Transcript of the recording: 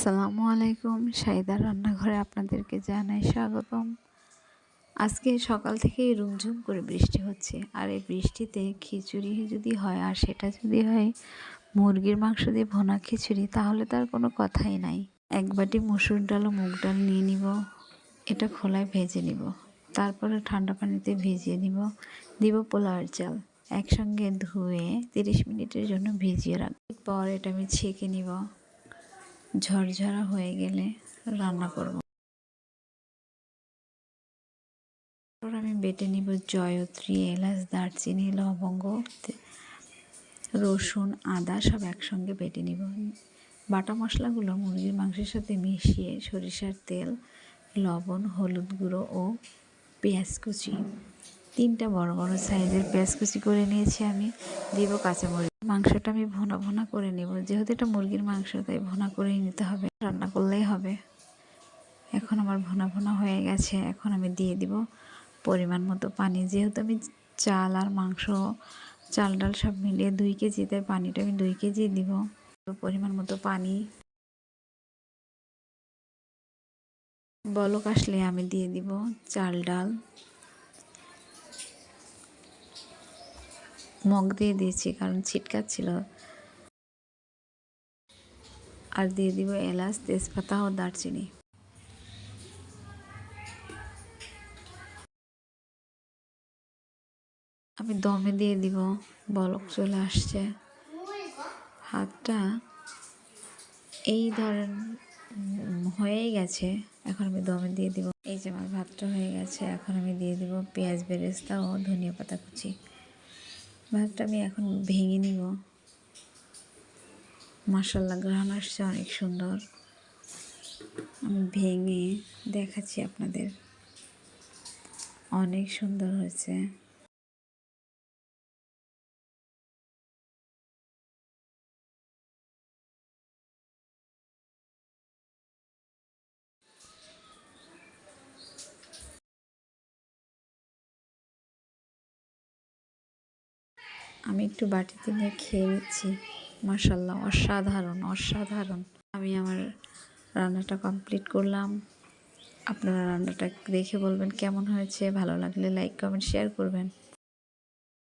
আসসালামু আলাইকুম। সাইদার রান্নাঘরে আপনাদেরকে জানাই স্বাগতম। আজকে সকাল থেকেই রুমঝুম করে বৃষ্টি হচ্ছে। আর এই বৃষ্টিতে খিচুড়ি যদি হয় আর সেটা যদি হয়, মুরগির মাংস দিয়ে ভোনা খিচুড়ি, তাহলে তার কোনো কথাই নাই। এক বাটি মসুর ডাল ও মুগ ডাল নিয়ে নিব। এটা খোলায় ভেজে নিব। তারপরে ঠান্ডা পানিতে ভিজিয়ে নিব। দিব পোলাওয়ের চাল। একসঙ্গে ধুয়ে তিরিশ মিনিটের জন্য ভিজিয়ে রাখব পর এটা আমি ছেঁকে নিব। ঝরঝরা হয়ে গেলে রান্না করব। তারপর আমি বেটে নিব জয়ত্রী, এলাচ, দারচিনি, লবঙ্গ রসুন, আদা সব একসঙ্গে বেটে নিব। বাটা মশলাগুলো মুরগির মাংসের সাথে মিশিয়ে সরিষার তেল, লবণ, হলুদ গুঁড়ো ও পেঁয়াজ কুচি তিনটা বড় বড় সাইজের পেঁয়াজ কুচি করে নিয়েছি আমি, দিব কাঁচামরিচ। মাংসটা আমি ভোনা ভোনা করে নেব। যেহেতু এটা মুরগির মাংস, তাই ভোনা করেই নিতে হবে। রান্না করলেই হবে। এখন আমার ভোনা ভোনা হয়ে গেছে। এখন আমি দিয়ে দিব পরিমাণ মতো পানি। যেহেতু আমি চাল আর মাংস, চাল ডাল সব মিলিয়ে দুই কেজি, তাই পানিটা আমি দুই কেজি দিব। পরিমাণ মতো পানি। বলক আসলে আমি দিয়ে দিব চাল ডাল। মগ দিয়ে দিয়েছি, কারণ ছিটকাচ্ছিল। আর দিয়ে দিব এলাচ, তেজপাতা ও দারচিনি। আমি দমে দিয়ে দিব, বলক চলে আসছে। হাতটা এই ধরেন হয়েই গেছে। এখন আমি দমে দিয়ে দিব। এই যে আমার ভাতটা হয়ে গেছে, এখন আমি দিয়ে দিব পেঁয়াজ বেরেস্তা ও ধনিয়া পাতা কুচি। ভাতটা আমি এখন ভেঙে নিব। মশাল্লা গ্রহণ আসছে, অনেক সুন্দর। আমি ভেঙে দেখাচ্ছি আপনাদের। অনেক সুন্দর হয়েছে। আমি একটু বাটিতে নিয়ে খেয়ে নিচ্ছি। মাসাল্লাহ অসাধারণ অসাধারণ। আমি আমার রান্নাটা কমপ্লিট করলাম। আপনারা রান্নাটা দেখে বলবেন কেমন হয়েছে, ভালো লাগলে লাইক কমেন্ট শেয়ার করবেন।